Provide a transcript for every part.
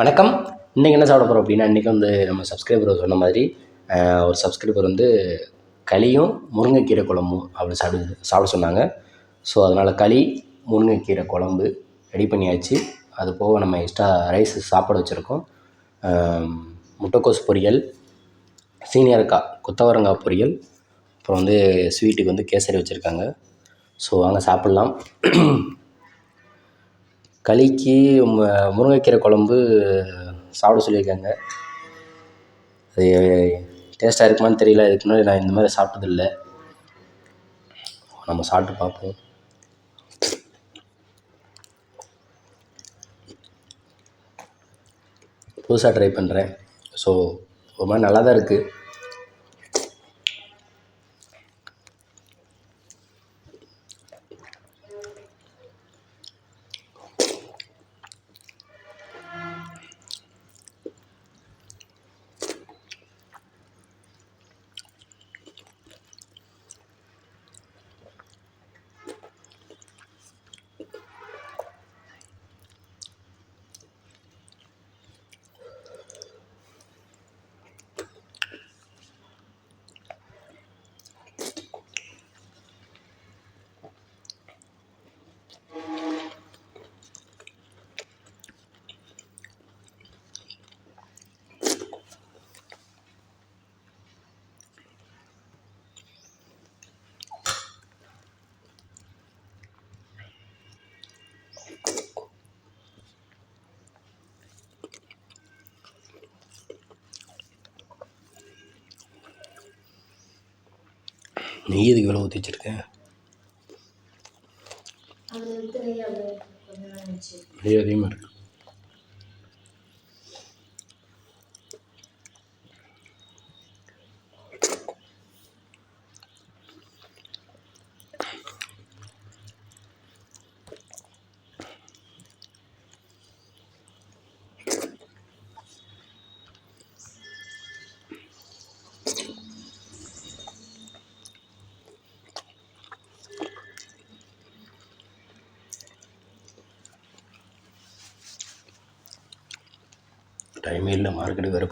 வணக்கம். இன்றைக்கி என்ன சாப்பிட போகிறோம் அப்படின்னா இன்றைக்கி வந்து நம்ம சப்ஸ்கிரைபர் சொன்ன மாதிரி ஒரு சப்ஸ்கிரைபர் வந்து களியும் முருங்கைக்கீரை குழம்பும் அப்படி சாப்பிடு சாப்பிட சொன்னாங்க. ஸோ அதனால் களி முருங்கைக்கீரை குழம்பு ரெடி பண்ணியாச்சு. அது போக நம்ம எக்ஸ்ட்ரா ரைஸ் சாப்பாடு வச்சுருக்கோம். முட்டைக்கோஸ் பொரியல் சீனியர்க்காய் கொத்தவரங்காய் பொரியல் அப்புறம் வந்து ஸ்வீட்டுக்கு வந்து கேசரி வச்சுருக்காங்க. ஸோ வாங்க சாப்பிட்லாம். களிக்கு மு- முருங்கைக்கீரை குழம்பு சாப்பிட சொல்லியிருக்காங்க. அது டேஸ்ட்டாக இருக்குமான்னு தெரியல. இதுக்கு முன்னாடி நான் இந்த மாதிரி சாப்பிட்டதில்ல. நம்ம சாப்பிட்டு பார்ப்போம். புதுசாக ட்ரை பண்ணுறேன் ஸோ ஒரு மாதிரி நல்லா தான் இருக்குது அப்படியே கொஞ்சம் நேரம் வச்சு நெய் அதிகமாக இருக்கு. டைமே இல்லை மார்க்கெட்டுக்கு வேறு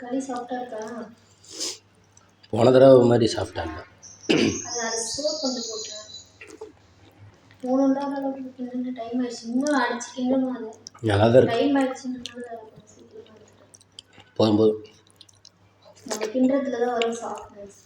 களி சாப்பிட்டா இருக்கா? போன தடவை மாதிரி சாப்பிட்டாங்க அது அது சோப் கொஞ்சம் போட்டேன். மூணு கிண்டுன டைம் ஆயிடுச்சு. இன்னும் அடிச்சு கிண்டணும் அது நல்லா தான் இருக்கு. டைம் எடுத்துட்டேன். போதும் போதும். நம்ம கிண்டுறதுல தான் வரும் சாஃப்ட்னஸ்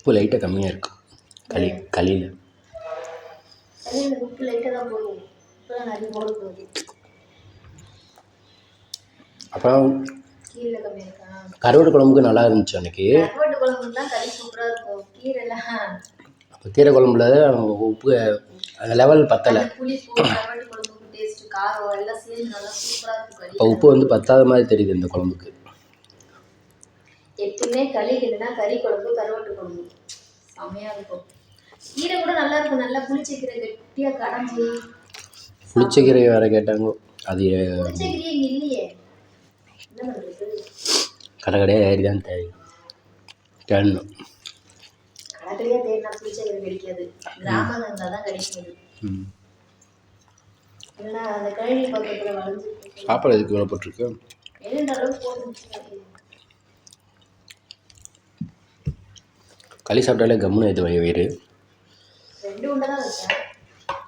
உப்பு லைட்டாக கம்மியாக இருக்கும் களி களியில். உப்பு லைட்டாக தான் போடுவோம் அப்புறம் கருவாடு குழம்புக்கு நல்லா இருந்துச்சு அன்னைக்கு. அப்போ கீரை குழம்புல உப்பு அந்த லெவல் பத்தலை. இப்போ உப்பு வந்து பத்தாத மாதிரி தெரியுது இந்த குழம்புக்கு. எப்பயுமே களி இல்லைன்னா கறி குழம்பு கருவாட்டு குழம்பு. செம்மையாக இருக்கும். கீரை கூட நல்லா இருக்கும். நல்லா புளிச்ச கீரை கெட்டியாக கடைஞ்சி புளிச்ச கீரை வேறு கேட்டாங்க. அது புளிச்ச கீரை இங்கே இல்லையே. என்ன பண்ணுறது கடை கடையாக ஏறி தான் தேவை தேடணும் கடைக்கடையாக தேடினா புளிச்ச கீரை கிடைக்காது. கிராமம் இருந்தால் தான் கிடைக்காது. ம். இல்லைன்னா அந்த கழனி பக்கத்தில் வளைஞ்சு சாப்பாடு எதுக்கு இவ்வளோ போட்டிருக்கு வேணுன்ற அளவுக்கு போட்டு களி சாப்பிட்டாலே கம்முன்னு இது வயிறு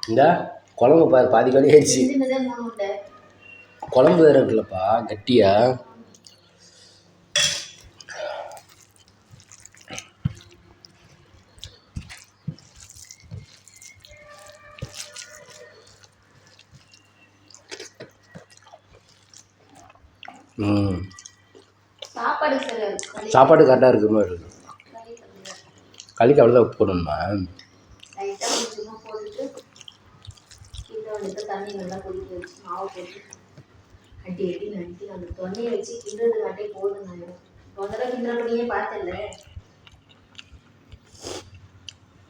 இந்த குழம்பு பாரு பாதி களி ஆயிடுச்சு. குழம்பு வேறு இருக்குல்லப்பா கட்டியா? ம். சாப்பாடு இருக்கும் கரெக்டாக இருக்கிற மாதிரி இருக்கும். களிக்கு அவ்வளோதான் உப்பு போடணுமா? அந்த தொண்டையை வச்சு கிண்டுறது பண்ணியே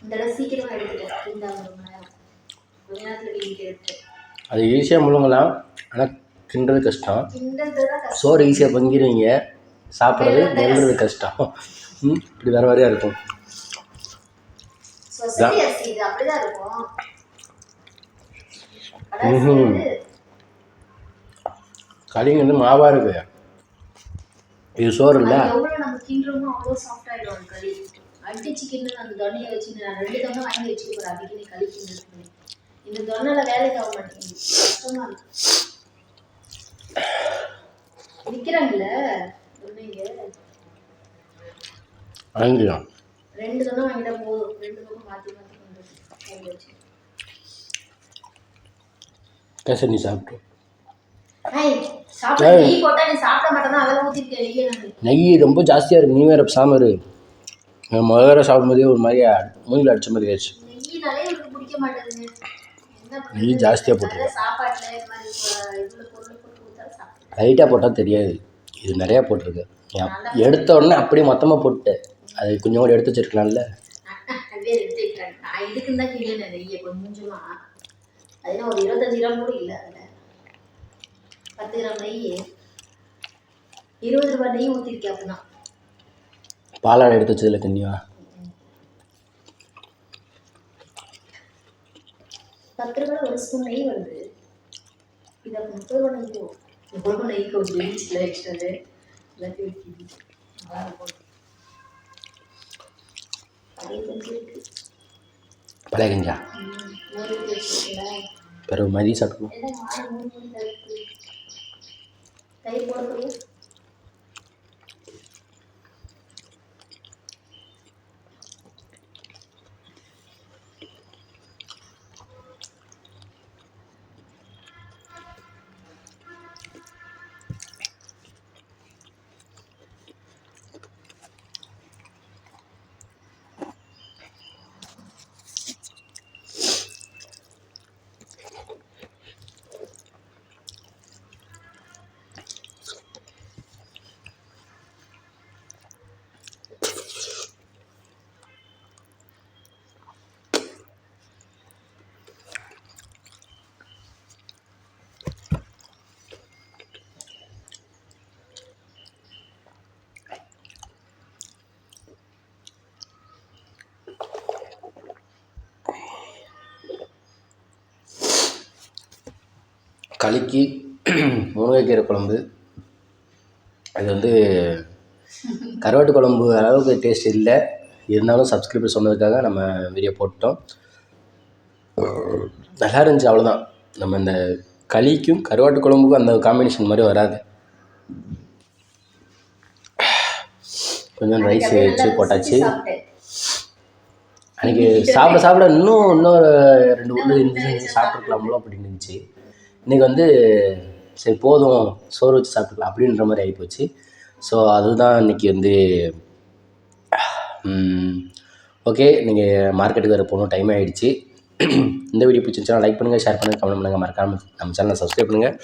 இந்த தடவை சீக்கிரமாக எடுத்துட்டேன். ரொம்ப நேரம். கொஞ்ச நேரத்தில் கிண்டிட்டு எடுத்துட்டேன். அது ஈஸியாக முழுங்கலாம். ஆனால் கிண்டுறது கஷ்டம். சோறு ஈஸியாக பங்கிடுவீங்க சாப்பிட்றது நெல்றது கஷ்டம். இப்படி வேறு வேறையாக இருக்கும். களிங்க வந்து மாவாக இருக்கு. இது சோறு இல்லை? அடிச்சு கிண்டு அந்த தொன்னையை வச்சு நான் ரெண்டு தொன்னை வாங்கி அடிக்கடி களி கிண்டுறது இந்த தொன்னையில் வேலைக்கு ஆக மாட்டேங்குது. கஷ்டமா இருக்கு விற்கிறாங்கல்ல வாங்கிக்கலாம். ரெண்டு தொன்னை வாங்கிட்டா போதும். ஊற்றிருக்கேன் வெளியே நான் நெய் ரொம்ப ஜாஸ்தியாக இருக்கு. நீ வேறு சாமரு முதல் வேறு சாப்பிடும்போதே ஒரு மாதிரி மூஞ்சில் அடிச்ச மாதிரி பண்றது? நெய் ஜாஸ்தியாக போட்டுருக்கு நிறைய சாப்பாட்டுல இந்த மாதிரி இப்போ இதுல பொருள் போட்டு கொடுத்தா சாப்பிடுவேன் லைட்டாக போட்டால் தெரியாது. இது நிறையா போட்டிருக்கு. எடுத்த உடனே அப்படியே மொத்தமாக போட்டு அது கொஞ்சம் கூட எடுத்து வச்சிருக்கலாம்ல. நான் இதுக்கு தான் கிண்டினேன் நெய்யை கொஞ்சமா அதுனா ஒரு இருபத்தஞ்சு கிராம் கூட இல்லை அதில். பத்து கிராம் நெய். இருபது ரூபாய் நெய் ஊற்றிருக்கேன் அப்படிதான் பாலாடை எடுத்து வச்சதில்ல தண்ணியா? பத்து ரூபாய் ஒரு ஸ்பூன் நெய் வருது இது முப்பது ரூபா நெய் நெய் கொஞ்சம் இருந்துச்சுல எக்ஸ்ட்ராது எல்லாத்தையும் நல்லா இருக்கும் அதே கொஞ்சம் இருக்கு பழைய கஞ்சா ம், பிறகு மதியம் சாப்பிடுவோம் களிக்கு முருங்கைக்கீரை குழம்பு. அது வந்து கருவாட்டு குழம்பு அளவுக்கு டேஸ்ட் இல்லை. இருந்தாலும் சப்ஸ்கிரைபர் சொன்னதுக்காக நம்ம வீடியோ போட்டோம். நல்லா இருந்துச்சு அவ்வளோதான் நம்ம இந்த களிக்கும் கருவாட்டு குழம்புக்கும் அந்த காம்பினேஷன் மாதிரி வராது. கொஞ்சம் ரைஸ் வச்சு போட்டாச்சு. அன்றைக்கி சாப்பிட சாப்பிட இன்னும் இன்னும் ரெண்டு உருளை இருந்துச்சு. சாப்பிட்ருக்கலாமோ அப்படின்னு இருந்துச்சு இன்றைக்கி வந்து சரி போதும் சோறு வச்சு சாப்பிட்டுக்கலாம் அப்படின்ற மாதிரி ஆகிப்போச்சு ஸோ அதுதான் இன்றைக்கி வந்து ஓகே நீங்கள் மார்க்கெட்டுக்கு வேறு போகணும் டைம் ஆகிடுச்சு இந்த வீடியோ பிடிச்சிருந்துச்சுன்னா லைக் பண்ணுங்கள் ஷேர் பண்ணுங்கள் கமெண்ட் பண்ணுங்கள் மறக்காமல் நம்ம சேனலை சப்ஸ்கிரைப் பண்ணுங்கள்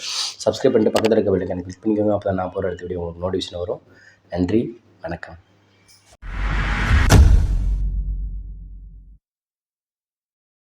சப்ஸ்கிரைப் பண்ணிட்டு பக்கத்தில் இருக்க பெல்லைக்கான கிளிக் பண்ணிக்கோங்க. அப்போ தான் நான் போகிற அடுத்த வீடியோ உங்களுக்கு நோட்டிஃபிகேஷன் வரும். நன்றி வணக்கம்.